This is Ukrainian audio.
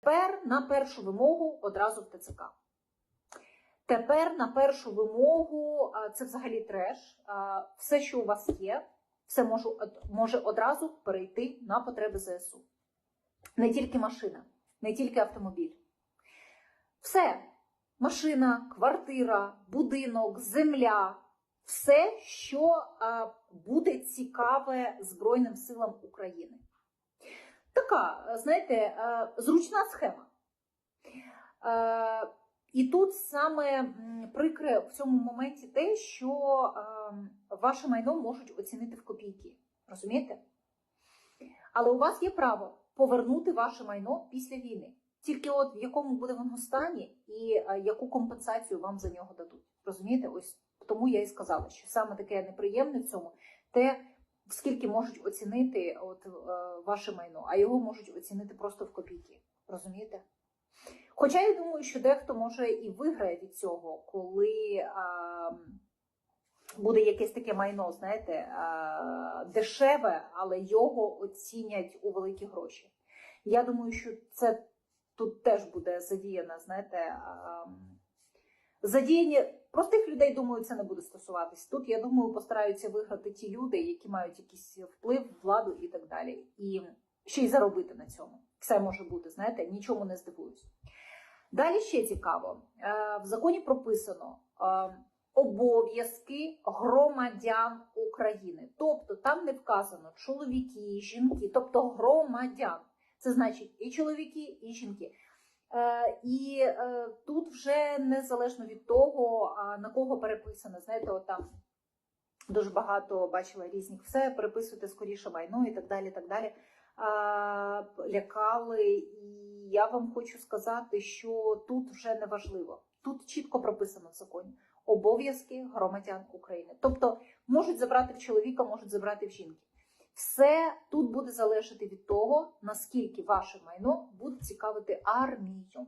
Тепер на першу вимогу одразу в ТЦК. Тепер на першу вимогу це взагалі треш. Все, що у вас є, все може, може одразу перейти на потреби ЗСУ. Не тільки машина, не тільки автомобіль. Все. Машина, квартира, будинок, земля, все, що буде цікаве Збройним силам України. Така, знаєте, е, зручна схема. Е, І тут саме прикре в цьому моменті те, що е, ваше майно можуть оцінити в копійки. Розумієте? Але у вас є право повернути ваше майно після війни. Тільки от в якому буде воно стані і яку компенсацію вам за нього дадуть. Розумієте? Ось тому я і сказала, що саме таке неприємне в цьому те, скільки можуть оцінити от, е, ваше майно, а його можуть оцінити просто в копійки. Розумієте? Хоча я думаю, що дехто може і виграє від цього, коли а, буде якесь таке майно, знаєте, а, дешеве, але його оцінять у великі гроші. Я думаю, що це тут теж буде задіяно, знаєте, а, задіяння простих людей, думаю, це не буде стосуватись. Тут, я думаю, постараються виграти ті люди, які мають якийсь вплив, владу і так далі. І ще й заробити на цьому. Все може бути, знаєте, нічому не здивуюсь. Далі ще цікаво. Е, В законі прописано е, обов'язки громадян України. Тобто там не вказано чоловіки, жінки, тобто громадян. Це значить і чоловіки, і жінки. Е, І е, тут вже незалежно від того, на кого переписано, знаєте, от там дуже багато бачила різних все, переписуйте скоріше майно і так далі. так далі. Лякали, і я вам хочу сказати, що тут вже не важливо. Тут чітко прописано в законі обов'язки громадян України. Тобто можуть забрати в чоловіка, можуть забрати в жінки. Все тут буде залежати від того, наскільки ваше майно буде цікавити армію.